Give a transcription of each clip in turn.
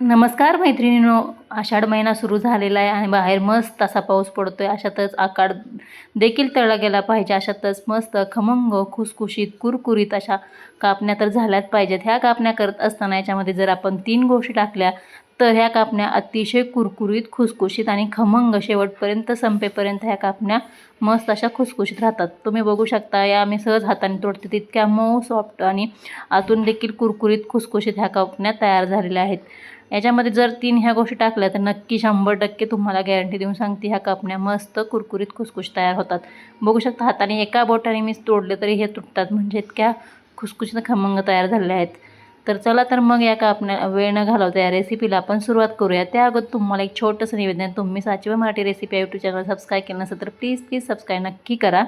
नमस्कार मैत्रिणींनो आषाढ महिना सुरू झालेला आहे आणि बाहेर मस्त असा पाऊस पडतो आहे अशातच आकाड देखील तळला गेला पाहिजे. अशातच मस्त खमंग खुसखुशीत कुरकुरीत अशा कापण्या तर झाल्याच पाहिजेत. ह्या कापण्या करत असताना याच्यामध्ये जर आपण तीन गोष्टी टाकल्या तर ह्या कापण्या अतिशय कुरकुरीत खुसखुशीत आणि खमंग शेवटपर्यंत संपेपर्यंत ह्या कापण्या मस्त अशा खुसखुशीत राहतात. तुम्ही बघू शकता या मी सहज हाताने तोडते तितक्या मऊ सॉफ्ट आणि आतून देखील कुरकुरीत खुसखुशीत ह्या कापण्या तयार झालेल्या आहेत. याच्यामध्ये जर तीन ह्या गोष्टी टाकल्या तर नक्की शंभर टक्के तुम्हाला गॅरंटी देऊन सांगते ह्या कापण्या मस्त कुरकुरीत खुसखुश तयार होतात. बघू शकता हाताने एका बोटाने मी तोडले तरी हे तुटतात म्हणजे इतक्या खुसखुशीत खमंग तयार झालेल्या आहेत. तर चला तर मग या कापण्या वेळ न घालवता या रेसिपीला आपण सुरुवात करूया. त्या अगोदर तुम्हाला एक छोटंसं निवेदन आहे. तुम्ही साचिवा मराठी रेसिपी या यूट्यूब चॅनल सबस्क्राईब केलं नसेल तर प्लीज प्लीज सबस्क्राईब नक्की करा.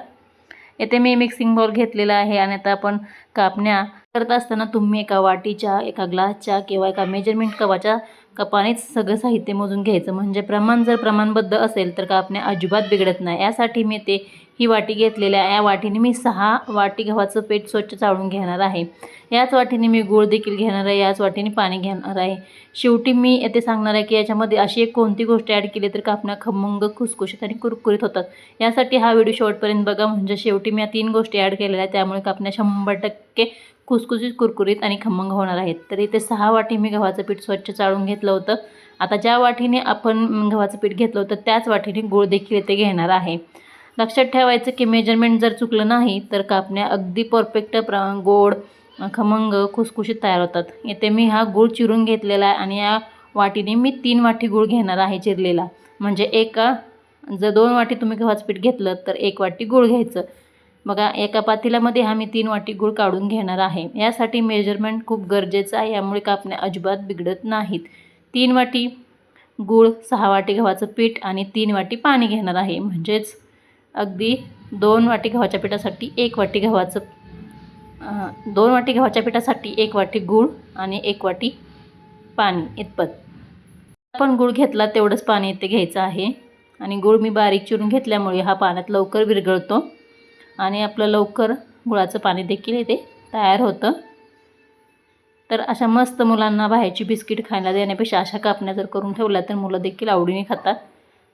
येथे मी मिक्सिंग बॉल घेतलेला आहे आणि आता आपण कापण्या करत असताना तुम्ही एका वाटीच्या एका ग्लासच्या किंवा एका मेजरमेंट कपाच्या कपानेच सगळं साहित्य मोजून घ्यायचं. म्हणजे प्रमाण जर प्रमाणबद्ध असेल तर कापण्या अजिबात बिघडत नाही. यासाठी मी ते ही वाटी घेतलेल्या या वाटीने मी सहा वाटी गव्हाचं पीठ स्वच्छ चाळून घेणार आहे. याच वाटीने मी गूळ देखील घेणार आहे. याच वाटीने पाणी घेणार आहे. शेवटी मी येथे सांगणार आहे की याच्यामध्ये अशी एक कोणती गोष्ट ॲड केली तर कापण्या खमंग खुसखुशीत आणि कुरकुरीत होतात. यासाठी हा व्हिडिओ शेवटपर्यंत बघा. म्हणजे शेवटी मी या तीन गोष्टी ॲड केलेल्या आहेत. त्यामुळे कापण्या शंभर टक्के खुसखुशीत कुरकुरीत आणि खमंग होणार आहेत. तर इथे सहा वाटी मी गव्हाचं पीठ स्वच्छ चाळून घेतलं होतं. आता ज्या वाटीने आपण गव्हाचं पीठ घेतलं होतं त्याच वाटीने गूळ देखील इथे घेणार आहे. लक्षात ठेवायचं की मेजरमेंट जर चुकलं नाही तर कापण्या अगदी परफेक्ट प्र गोड खमंग खुसखुशीत तयार होतात. येथे मी हा गूळ चिरून घेतलेला आहे आणि या वाटीने मी तीन वाटी गूळ घेणार आहे चिरलेला. म्हणजे एका जर दोन वाटी तुम्ही गव्हाचं पीठ घेतलं तर एक वाटी गूळ घ्यायचं. बघा एका पातेल्यामध्ये हा मी तीन वाटी गूळ काढून घेणार आहे. यासाठी मेजरमेंट खूप गरजेचं आहे यामुळे कापण्या अजिबात बिघडत नाहीत. तीन वाटी गूळ सहा वाटी गव्हाचं पीठ आणि तीन वाटी पाणी घेणार आहे. म्हणजेच अगदी दोन वाटी गव्हाच्या पिठासाठी एक वाटी गव्हाचं दोन वाटी गव्हाच्या पिठासाठी एक वाटी गूळ आणि एक वाटी पाणी इतपत. आपण गूळ घेतला तेवढंच पाणी इथे घ्यायचं आहे. आणि गूळ मी बारीक चिरून घेतल्यामुळे हा पाण्यात लवकर विरघळतो. आणि आपलं लवकर गुळाचं पाणी देखील इथे तयार होतं. तर अशा मस्त मुलांना बाहेरची बिस्किट खायला देण्यापेक्षा अशा कापण्या जर करून ठेवल्या तर मुलं देखील आवडीने खातात.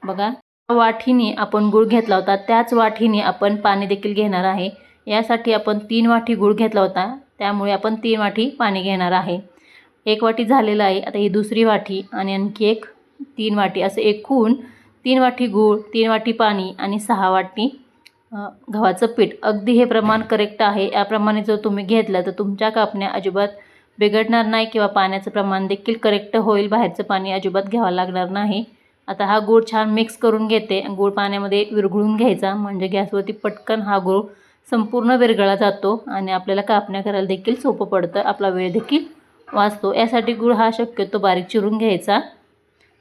बघा वाठीने आपण गूळ घेतला होता त्याच वाठीने आपण पाणी देखील घेणार आहे. यासाठी आपण तीन वाटी गूळ घेतला होता त्यामुळे आपण तीन वाटी पाणी घेणार आहे. एक वाटी झालेलं आहे आता ही दुसरी वाटी आणि आणखी एक तीन वाटी. असं एकूण तीन वाटी गूळ तीन वाटी पाणी आणि सहा वाटी गव्हाचं पीठ. अगदी हे प्रमाण करेक्ट आहे. याप्रमाणे जर तुम्ही घेतलं तर तुमच्या कापण्या अजिबात बिघडणार नाही किंवा पाण्याचं प्रमाण देखील करेक्ट होईल. बाहेरचं पाणी अजिबात घ्यावं लागणार नाही. आता हा गूळ छान मिक्स करून घेते गूळ पाण्यामध्ये विरघळून घ्यायचा. म्हणजे गॅसवरती पटकन हा गूळ संपूर्ण विरघळा जातो आणि आपल्याला कापण्या करायला देखील सोपं पडतं. आपला वेळ देखील वाचतो. यासाठी गूळ हा शक्यतो बारीक चिरून घ्यायचा.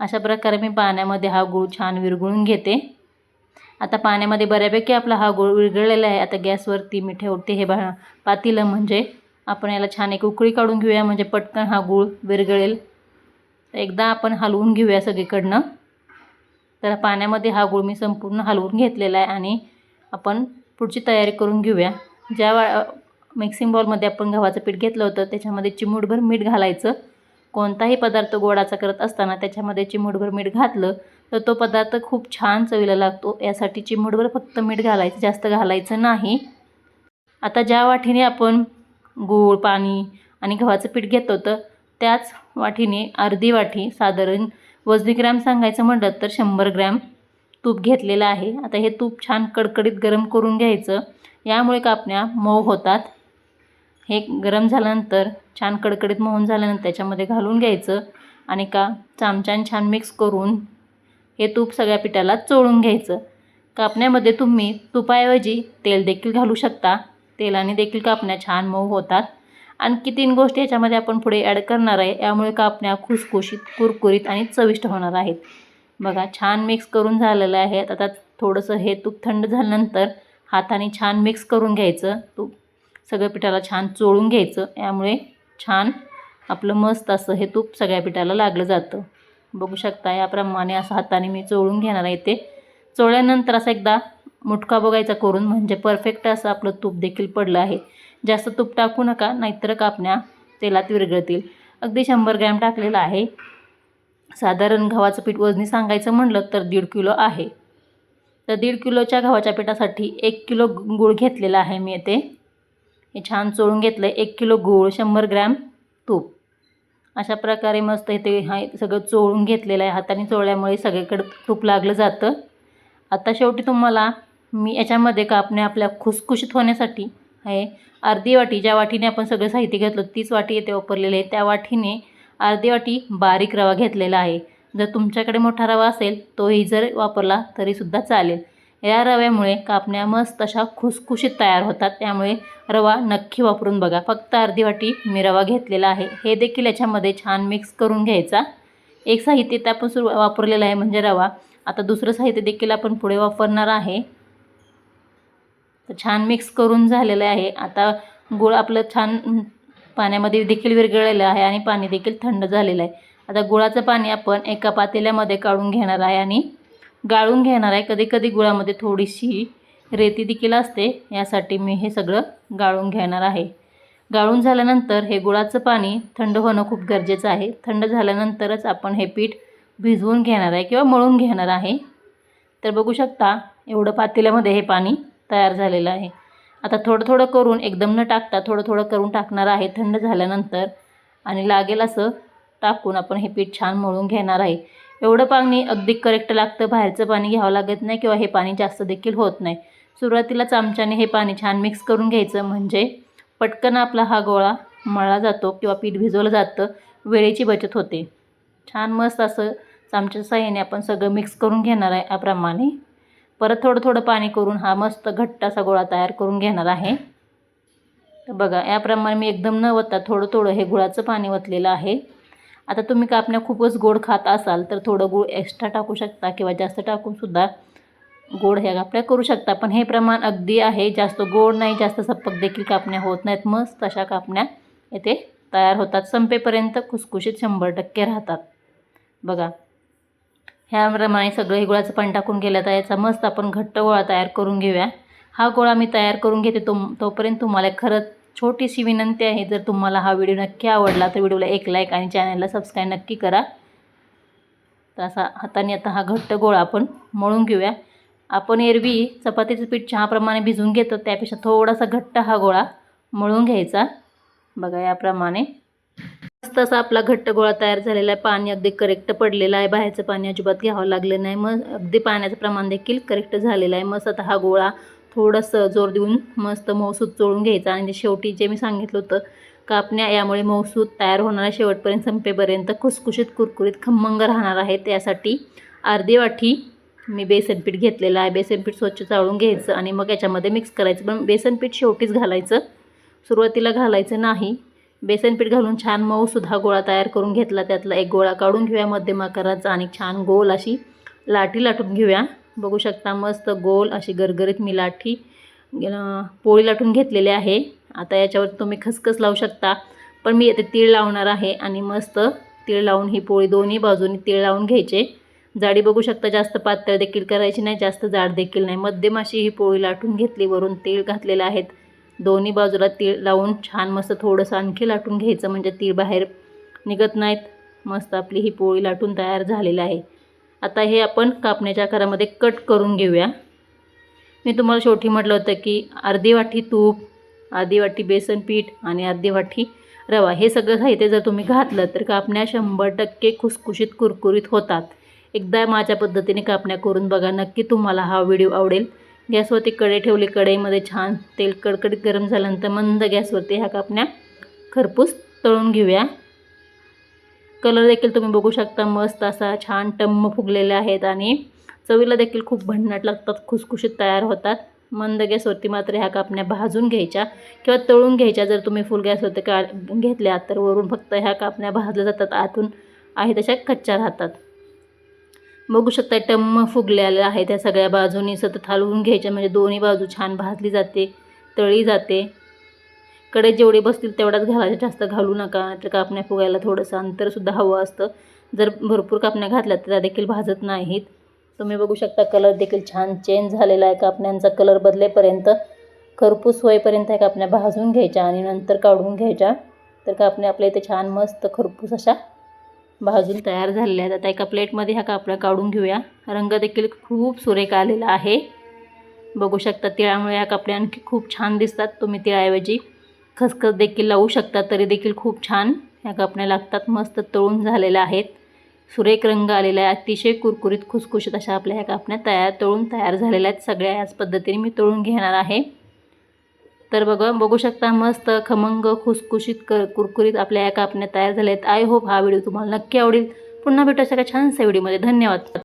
अशा प्रकारे मी पाण्यामध्ये हा गूळ छान विरघळून घेते. आता पाण्यामध्ये बऱ्यापैकी आपला हा गूळ विरघळलेला आहे. आता गॅसवरती मी ठेवते हे बा पातीलं म्हणजे. आपण याला छान एक उकळी काढून घेऊया. म्हणजे पटकन हा गूळ विरघळेल. एकदा आपण हलवून घेऊया सगळीकडनं. तर पाण्यामध्ये हा गूळ मी संपूर्ण हलवून घेतलेला आहे आणि आपण पुढची तयारी करून घेऊया. ज्या वा मिक्सिंग बॉलमध्ये आपण गव्हाचं पीठ घेतलं होतं त्याच्यामध्ये चिमूटभर मीठ घालायचं. कोणताही पदार्थ गोडाचा करत असताना त्याच्यामध्ये चिमूटभर मीठ घातलं तर तो पदार्थ खूप छान चवीला लागतो. यासाठी चिमूटभर फक्त मीठ घालायचं जास्त घालायचं नाही. आता ज्या वाटीने आपण गूळ पाणी आणि गव्हाचं पीठ घेत होतं त्याच वाटीने अर्धी वाटी साधारण वजनी ग्रॅम सांगायचं म्हटलं तर शंभर ग्रॅम तूप घेतलेलं आहे. आता हे तूप छान कडकडीत गरम करून घ्यायचं. यामुळे कापण्या मऊ होतात. हे गरम झाल्यानंतर छान कडकडीत मऊन झाल्यानंतर त्याच्यामध्ये घालून घ्यायचं आणि का चमच्याने छान मिक्स करून हे तूप सगळ्या पिठाला चोळून घ्यायचं. कापण्यामध्ये तुम्ही तुपाऐवजी तेल देखील घालू शकता. तेलाने देखील कापण्या छान मऊ होतात. आणखी तीन गोष्टी याच्यामध्ये आपण पुढे ॲड करणार आहे. यामुळे कापण्या खुसखुशीत कुरकुरीत आणि चविष्ट होणार आहेत. बघा छान मिक्स करून झालेलं आहे. आता थोडंसं हे तूप थंड झाल्यानंतर हाताने छान मिक्स करून घ्यायचं. तूप सगळ्या पिठाला छान चोळून घ्यायचं. यामुळे छान आपलं मस्त असं हे तूप सगळ्या पिठाला लागलं जातं. बघू शकता याप्रमाणे असं हाताने मी चोळून घेणार आहे ते. चोळल्यानंतर असं एकदा मुटका बघायचा करून म्हणजे परफेक्ट असं आपलं तूप देखील पडलं आहे. जास्त तूप टाकू नका नाहीतर कापण्या तेलात विरघळतील. अगदी शंभर ग्रॅम टाकलेलं आहे. साधारण गव्हाचं पीठ वजनी सांगायचं म्हणलं तर दीड किलो आहे. तर दीड किलोच्या गव्हाच्या पिठासाठी एक किलो गूळ घेतलेला आहे मी येथे. हे छान चोळून घेतलं आहे एक किलो गूळ शंभर ग्रॅम तूप. अशा प्रकारे मस्त इथे हा सगळं चोळून घेतलेलं आहे. हाताने चोळल्यामुळे सगळीकडं तूप लागलं जातं. आता शेवटी तुम्हाला मी याच्यामध्ये कापणे आपल्या खुसखुशीत होण्यासाठी आहे. अर्धी वाटी ज्या वाटीने आपण सगळं साहित्य घेतलं तीच वाटी येथे वापरलेली आहे. त्या वाटीने अर्धी वाटी बारीक रवा घेतलेला आहे. जर तुमच्याकडे मोठा रवा असेल तोही जर वापरला तरीसुद्धा चालेल. या रव्यामुळे कापण्या मस्त अशा खुसखुशीत तयार होतात. त्यामुळे रवा नक्की वापरून बघा. फक्त अर्धी वाटी मी रवा घेतलेला आहे. हे देखील याच्यामध्ये छान मिक्स करून घ्यायचा. एक साहित्य तर आपण सुरू वापरलेलं आहे म्हणजे रवा. आता दुसरं साहित्य देखील आपण पुढे वापरणार आहे. तर छान मिक्स करून झालेलं आहे. आता गुळ आपलं छान पाण्यामध्ये देखील विरघळलेलं आहे आणि पाणी देखील थंड झालेलं आहे. आता गुळाचं पाणी आपण एका पातेल्यामध्ये काढून घेणार आहे आणि गाळून घेणार आहे. कधी कधी गुळामध्ये थोडीशी रेती देखील असते. यासाठी मी हे सगळं गाळून घेणार आहे. गाळून झाल्यानंतर हे गुळाचं पाणी थंड होणं खूप गरजेचं आहे. थंड झाल्यानंतरच आपण हे पीठ भिजवून घेणार आहे किंवा मळून घेणार आहे. तर बघू शकता एवढं पातेल्यामध्ये हे पाणी तयार झालेलं आहे. आता थोडं थोडं करून एकदम न टाकता थोडं थोडं करून टाकणार आहे. थंड झाल्यानंतर आणि लागेल असं टाकून आपण हे पीठ छान मळून घेणार आहे. एवढं पाणी अगदी करेक्ट लागतं. बाहेरचं पाणी घ्यावं लागत नाही किंवा हे पाणी जास्त देखील होत नाही. सुरुवातीला चमच्याने हे पाणी छान मिक्स करून घ्यायचं. म्हणजे पटकन आपला हा गोळा मळला जातो किंवा पीठ भिजवलं जातं. वेळेची बचत होते. छान मस्त असं चमच्या साह्याने आपण सगळं मिक्स करून घेणार आहे. याप्रमाणे परत थोडं थोडं पाणी करून हा मस्त घट्ट असा गोळा तयार करून घेणार आहे. तर बघा याप्रमाणे मी एकदम न वत्ता थोडं थोडं हे गुळाचं पाणी वतलेलं आहे. आता तुम्ही कापण्या खूपच गोड खात असाल तर थोडं गूळ एक्स्ट्रा टाकू शकता किंवा जास्त टाकूनसुद्धा गोड ह्या कापण्या करू शकता. पण हे प्रमाण अगदी आहे जास्त गोड नाही जास्त सप्पक देखील कापण्या होत नाहीत. मस्त अशा कापण्या येथे तयार होतात. संपेपर्यंत खुसखुशीत शंभर टक्के राहतात. बघा ह्याप्रमाणे सगळं हे गुळाचं पाणी टाकून गेलं तर याचा मस्त आपण घट्ट गोळा तयार करून घेऊया. हा गोळा मी तयार करून घेते तो तोपर्यंत तुम्हाला खरंच छोटीशी विनंती आहे जर तुम्हाला हा व्हिडिओ नक्की आवडला तर व्हिडिओला एक लाईक आणि चॅनलला सबस्क्राईब नक्की करा. तर असा हाताने आता हा घट्ट गोळा आपण मळून घेऊया. आपण एरवी चपातीचं पीठ चहाप्रमाणे भिजून घेतो त्यापेक्षा थोडासा घट्ट हा गोळा मळून घ्यायचा. बघा याप्रमाणे. मस्त असा आपला घट्ट गोळा तयार झालेला आहे. पाणी अगदी करेक्ट पडलेलं आहे. बाहेरचं पाणी अजिबात घ्यावं लागलं नाही. मग अगदी पाण्याचं प्रमाण देखील करेक्ट झालेलं आहे. मस्त आता हा गोळा थोडंसं जोर देऊन मस्त मौसूद चोळून घ्यायचा. आणि शेवटी जे मी सांगितलं होतं कापण्या यामुळे मौसूद तयार होणारा शेवटपर्यंत संपेपर्यंत खुसखुशीत कुरकुरीत खमंग राहणार आहे. त्यासाठी अर्धी वाटी मी बेसन पीठ घेतलेलं आहे. बेसन पीठ स्वच्छ चाळून घ्यायचं आणि मग याच्यामध्ये मिक्स करायचं. पण बेसन पीठ शेवटीच घालायचं. सुरुवातीला घालायचं नाही. बेसन पीठ घालून छान मऊसुद्धा गोळा तयार करून घेतला. त्यातला एक गोळा काढून घेऊया मध्यम आकाराचा आणि छान गोल अशी लाठी लाटून घेऊया. बघू शकता मस्त गोल अशी गरगरीत मी लाठी पोळी लाटून घेतलेली आहे. आता याच्यावर तुम्ही खसखस लावू शकता पण मी येथे तीळ लावणार आहे आणि मस्त तीळ लावून ही पोळी दोन्ही बाजूनी तीळ लावून घ्यायचे. जाडी बघू शकता जास्त पातळ देखील करायची नाही जास्त जाड देखील नाही. मध्यम अशी ही पोळी लाटून घेतली वरून तीळ घातलेलं आहेत. दोन्ही बाजूला तीळ लावून छान मस्त थोडंसं आणखी लाटून घ्यायचं म्हणजे तीळ बाहेर निघत नाहीत. मस्त आपली ही पोळी लाटून तयार झालेली आहे. आता हे आपण कापण्याच्या आकारामध्ये कट करून घेऊया. मी तुम्हाला शेवटी म्हटलं होतं की अर्धी वाटी तूप अर्धी वाटी बेसन पीठ आणि अर्धी वाटी रवा हे सगळं साहित्य जर तुम्ही घातलं तर कापण्या शंभर टक्के खुसखुशीत कुरकुरीत होतात. एकदा माझ्या पद्धतीने कापण्या करून बघा नक्की तुम्हाला हा व्हिडिओ आवडेल. गॅसवरती कढई ठेवली कढईमध्ये छान तेल कडकडीत गरम झाल्यानंतर मंद गॅसवरती ह्या कापण्या खरपूस तळून घेऊया. कलर देखील तुम्ही बघू शकता मस्त असा छान टम्म फुगलेले आहेत आणि चवीला देखील खूप भन्नाट लागतात खुसखुशीत तयार होतात. मंद गॅसवरती मात्र ह्या कापण्या भाजून घ्यायच्या किंवा तळून घ्यायच्या. जर तुम्ही फुल गॅसवरती का घेतल्या तर वरून फक्त ह्या कापण्या भाजल्या जातात आतून आहे तशा कच्च्या राहतात. बघू शकता टम्म फुगलेलं आहे त्या सगळ्या बाजूनी. सतत हलवून घ्यायच्या म्हणजे दोन्ही बाजू छान भाजली जाते तळी जाते. कडे जेवढे बसतील तेवढाच घालायचे जास्त घालू नका. तर कापण्या फुगायला थोडंसं अंतरसुद्धा हवं असतं. जर भरपूर कापण्या घातल्या तर त्या देखील भाजत नाहीत. तुम्ही बघू शकता कलर देखील छान चेंज झालेला आहे. कापण्यांचा कलर बदलेपर्यंत खरपूस होईपर्यंत ह्या कापण्या भाजून घ्यायच्या आणि नंतर काढून घ्यायच्या. तर कापण्या आपल्या इथे छान मस्त खरपूस अशा भाजून तयार झालेल्या आहेत. आता एका प्लेटमध्ये ह्या कापड्या काढून घेऊया. रंग देखील खूप सुरेख आलेला आहे. बघू शकता तिळामुळे ह्या कापड्या आणखी खूप छान दिसतात. तुम्ही तिळाऐवजी खसखस देखील लावू शकता तरी देखील खूप छान ह्या कापण्या लागतात. मस्त तळून झालेल्या आहेत. सुरेख रंग आलेला आहे. अतिशय कुरकुरीत खुसखुशीत अशा आपल्या ह्या कापण्या तयार तळून तयार झालेल्या आहेत. सगळ्या याच पद्धतीने मी तळून घेणार आहे. तर बघा बघू शकता मस्त खमंग खुसखुशीत क कुरकुरीत आपल्या या कापण्या तयार झाल्या आहेत आय होप हा व्हिडिओ तुम्हाला नक्की आवडेल. पुन्हा भेटू अशा छानसा व्हिडिओमध्ये धन्यवाद.